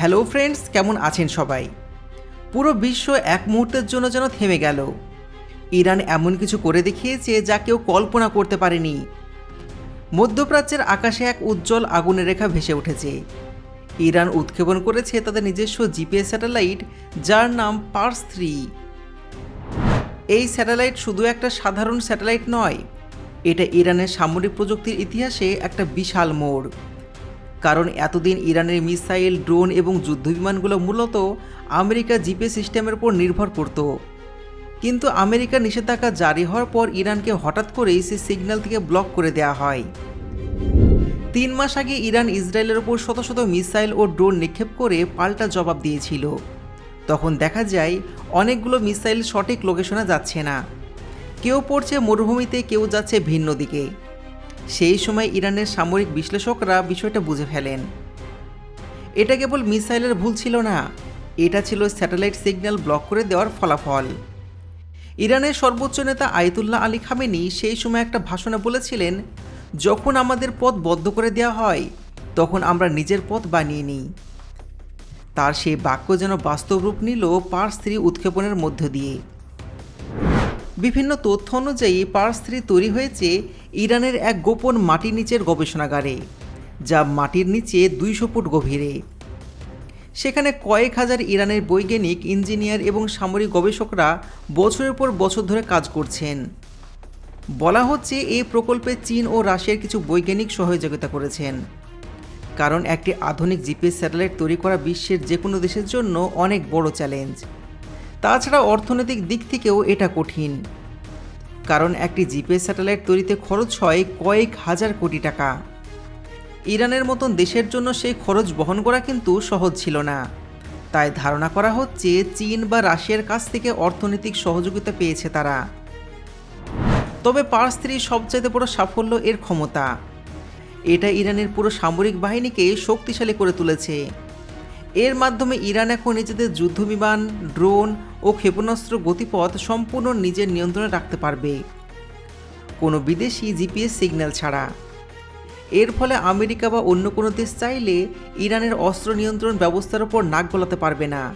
Hello friends, কেমন আছেন সবাই? পুরো বিশ্ব এক মুহূর্তের জন্য যেন থেমে গেল। ইরান এমন কিছু করে দেখিয়েছে যা কেউ কল্পনা করতে পারেনি। মধ্যপ্রাচ্যের আকাশে এক উজ্জ্বল আগুনের রেখা ভেসে উঠেছে। ইরান উৎক্ষেপণ করেছে তাদের নিজস্ব জিপিএস স্যাটেলাইট, যার নাম পার্স থ্রি। এই স্যাটেলাইট শুধু একটা সাধারণ স্যাটেলাইট নয়, এটা ইরানের সামরিক প্রযুক্তির ইতিহাসে একটা বিশাল মোড়। কারণ এতদিন ইরানের মিসাইল, ড্রোন এবং যুদ্ধবিমানগুলো মূলত আমেরিকা জিপে সিস্টেমের উপর নির্ভর করত। কিন্তু আমেরিকার নিষেধাজ্ঞা জারি হওয়ার পর ইরানকে হঠাৎ করেই সে সিগন্যাল থেকে ব্লক করে দেওয়া হয়। তিন মাস আগে ইরান ইসরায়েলের ওপর শত শত মিসাইল ও ড্রোন নিক্ষেপ করে পাল্টা জবাব দিয়েছিল। তখন দেখা যায়, অনেকগুলো মিসাইল সঠিক লোকেশনে যাচ্ছে না। কেউ পড়ছে মরুভূমিতে, কেউ যাচ্ছে ভিন্ন দিকে। সেই সময় ইরানের সামরিক বিশ্লেষকরা বিষয়টা বুঝে ফেলেন। এটা কেবল মিসাইলের ভুল ছিল না, এটা ছিল স্যাটেলাইট সিগন্যাল ব্লক করে দেওয়ার ফলাফল। ইরানের সর্বোচ্চ নেতা আয়তুল্লাহ আলী খামেনি সেই সময় একটা ভাষণে বলেছিলেন, যখন আমাদের পথ বদ্ধ করে দেওয়া হয়, তখন আমরা নিজের পথ বানিয়ে নিই। তার সেই বাক্য যেন বাস্তব রূপ নিল পার্স থ্রি উৎক্ষেপণের মধ্য দিয়ে। বিভিন্ন তথ্য অনুযায়ী পার্স থ্রি তৈরি হয়েছে ইরানের এক গোপন মাটির নিচের গবেষণাগারে, যা মাটির নিচে দুইশো ফুট গভীরে। সেখানে কয়েক হাজার ইরানের বৈজ্ঞানিক, ইঞ্জিনিয়ার এবং সামরিক গবেষকরা বছরের পর বছর ধরে কাজ করছেন। বলা হচ্ছে এই প্রকল্পে চীন ও রাশিয়ার কিছু বৈজ্ঞানিক সহযোগিতা করেছেন। কারণ একটি আধুনিক জিপিএস স্যাটেলাইট তৈরি করা বিশ্বের যে কোনো দেশের জন্য অনেক বড় চ্যালেঞ্জ। তাছাড়া অর্থনৈতিক দিক থেকেও এটা কঠিন। কারণ একটি জিপিএস স্যাটেলাইট তৈরিতে খরচ হয় কয়েক হাজার কোটি টাকা। ইরানের মতন দেশের জন্য সেই খরচ বহন করা কিন্তু সহজ ছিল না। তাই ধারণা করা হচ্ছে চীন বা রাশিয়ার কাছ থেকে অর্থনৈতিক সহযোগিতা পেয়েছে তারা। তবে পার্স থ্রি সবচাইতে বড় সাফল্য এর ক্ষমতা। এটা ইরানের পুরো সামরিক বাহিনীকে শক্তিশালী করে তুলেছে। এর মাধ্যমে ইরান এখন নিজেদের যুদ্ধবিমান, ড্রোন ও ক্ষেপণাস্ত্র গতিপথ সম্পূর্ণ নিজের নিয়ন্ত্রণে রাখতে পারবে। কোনো বিদেশি জিপিএস সিগন্যাল ছাড়া। এর ফলে আমেরিকা বা অন্য কোনো দেশ চাইলে ইরানের অস্ত্র নিয়ন্ত্রণ ব্যবস্থার ওপর নাক গলাতে পারবে না।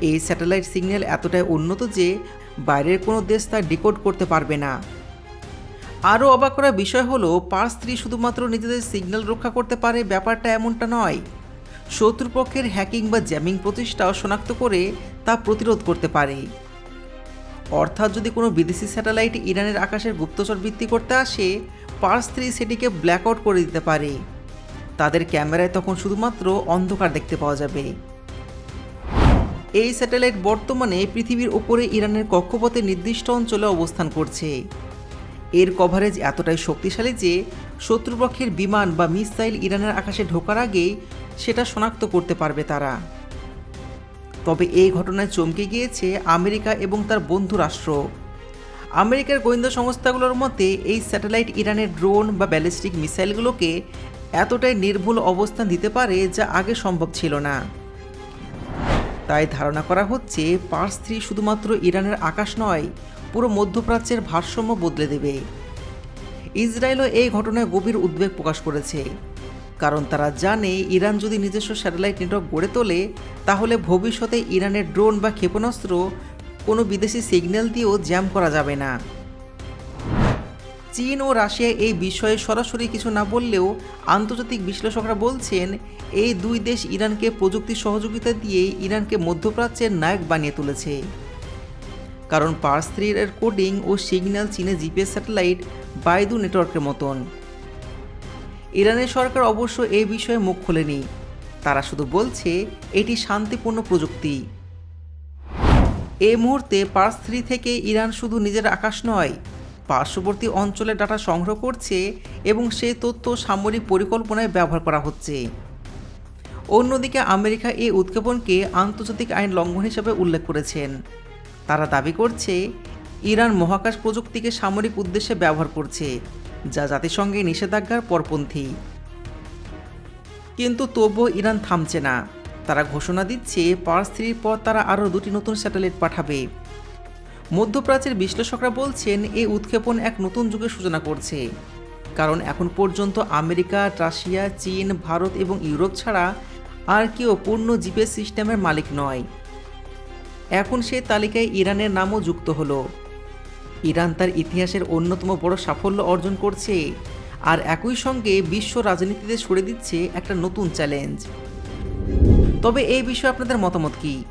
এই স্যাটেলাইট সিগন্যাল এতটাই উন্নত যে বাইরের কোনো দেশ তা ডিকোড করতে পারবে না। আরও অবাক করা বিষয় হলো, পার্স থ্রি শুধুমাত্র নিজেদের সিগন্যাল রক্ষা করতে পারে ব্যাপারটা এমনটা নয়। শত্রুপক্ষের হ্যাকিং বা জ্যামিং প্রচেষ্টাও শনাক্ত করে তা প্রতিরোধ করতে পারে। অর্থাৎ যদি কোনো বিদেশি স্যাটেলাইট ইরানের আকাশের গুপ্তচর ভিত্তি করতে আসে, পার্স থ্রি সেটিকে ব্ল্যাকআউট করে দিতে পারে। তাদের ক্যামেরায় তখন শুধুমাত্র অন্ধকার দেখতে পাওয়া যাবে। এই স্যাটেলাইট বর্তমানে পৃথিবীর ওপরে ইরানের কক্ষপথে নির্দিষ্ট অঞ্চলে অবস্থান করছে। এর কভারেজ এতটাই শক্তিশালী যে, শত্রুপক্ষের বিমান বা মিসাইল ইরানের আকাশে ঢোকার আগেই সেটা শনাক্ত করতে পারবে তারা। তবে এই ঘটনায় চমকে গিয়েছে আমেরিকা এবং তার বন্ধু রাষ্ট্র। আমেরিকার গোয়েন্দা সংস্থাগুলোর মতে, এই স্যাটেলাইট ইরানের ড্রোন বা ব্যালিস্টিক মিসাইলগুলোকে এতটাই নির্ভুল অবস্থান দিতে পারে যা আগে সম্ভব ছিল না। তাই ধারণা করা হচ্ছে, পার্স থ্রি শুধুমাত্র ইরানের আকাশ নয়, পুরো মধ্যপ্রাচ্যের ভারসাম্য বদলে দেবে। ইসরায়েলও এই ঘটনায় গভীর উদ্বেগ প্রকাশ করেছে। কারণ তারা জানে ইরান যদি নিজস্ব স্যাটেলাইট নেটওয়ার্ক গড়ে তোলে, তাহলে ভবিষ্যতে ইরানের ড্রোন বা ক্ষেপণাস্ত্র কোনো বিদেশি সিগন্যাল দিয়েও জ্যাম করা যাবে না। চীন ও রাশিয়া এই বিষয়ে সরাসরি কিছু না বললেও আন্তর্জাতিক বিশ্লেষকরা বলছেন, এই দুই দেশ ইরানকে প্রযুক্তি সহযোগিতা দিয়ে ইরানকে মধ্যপ্রাচ্যের নায়ক বানিয়ে তুলেছে। কারণ পার্স থ্রির কোডিং ও সিগন্যাল চীনে জিপিএস স্যাটেলাইট বাইদু নেটওয়ার্কের মতন। ইরানের সরকার অবশ্য এই বিষয়ে মুখ খোলেনি। তারা শুধু বলছে, এটি শান্তিপূর্ণ প্রযুক্তি। এ মুহূর্তে পার্স থ্রি থেকে ইরান শুধু নিজের আকাশ নয়, পার্শ্ববর্তী অঞ্চলের ডাটা সংগ্রহ করছে এবং সেই তথ্য সামরিক পরিকল্পনায় ব্যবহার করা হচ্ছে। অন্যদিকে আমেরিকা এই উৎক্ষেপণকে আন্তর্জাতিক আইন লঙ্ঘন হিসেবে উল্লেখ করেছেন। তারা দাবি করছে, ইরান মহাকাশ প্রযুক্তিকে সামরিক উদ্দেশ্যে ব্যবহার করছে যা জাতিসংঘে নিষেধাজ্ঞার পরপন্থী। কিন্তু তবুও ইরান থামছে না। তারা ঘোষণা দিচ্ছে, পার্স থ্রির পর তারা আরও দুটি নতুন স্যাটেলাইট পাঠাবে। মধ্যপ্রাচ্যের বিশ্লেষকরা বলছেন এই উৎক্ষেপণ এক নতুন যুগের সূচনা করছে। কারণ এখন পর্যন্ত আমেরিকা, রাশিয়া, চীন, ভারত এবং ইউরোপ ছাড়া আর কেউ পূর্ণ জিপিএস সিস্টেমের মালিক নয়। এখন সে তালিকায় ইরানের নামও যুক্ত হলো। ইরান তার ইতিহাসের অন্যতম বড় সাফল্য অর্জন করছে আর একই সঙ্গে বিশ্ব রাজনীতিতে সরে দিচ্ছে একটা নতুন চ্যালেঞ্জ। তবে এই বিষয়ে আপনাদের মতামত কি?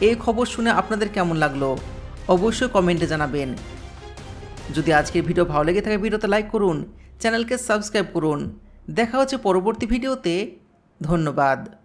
এই খবর শুনে আপনাদের কেমন লাগল? অবশ্যই কমেন্টে জানাবেন। যদি আজকের ভিডিও ভালো লেগে থাকে, ভিডিওতে লাইক করুন, চ্যানেলকে সাবস্ক্রাইব করুন। দেখা হচ্ছে পরবর্তী ভিডিওতে। ধন্যবাদ।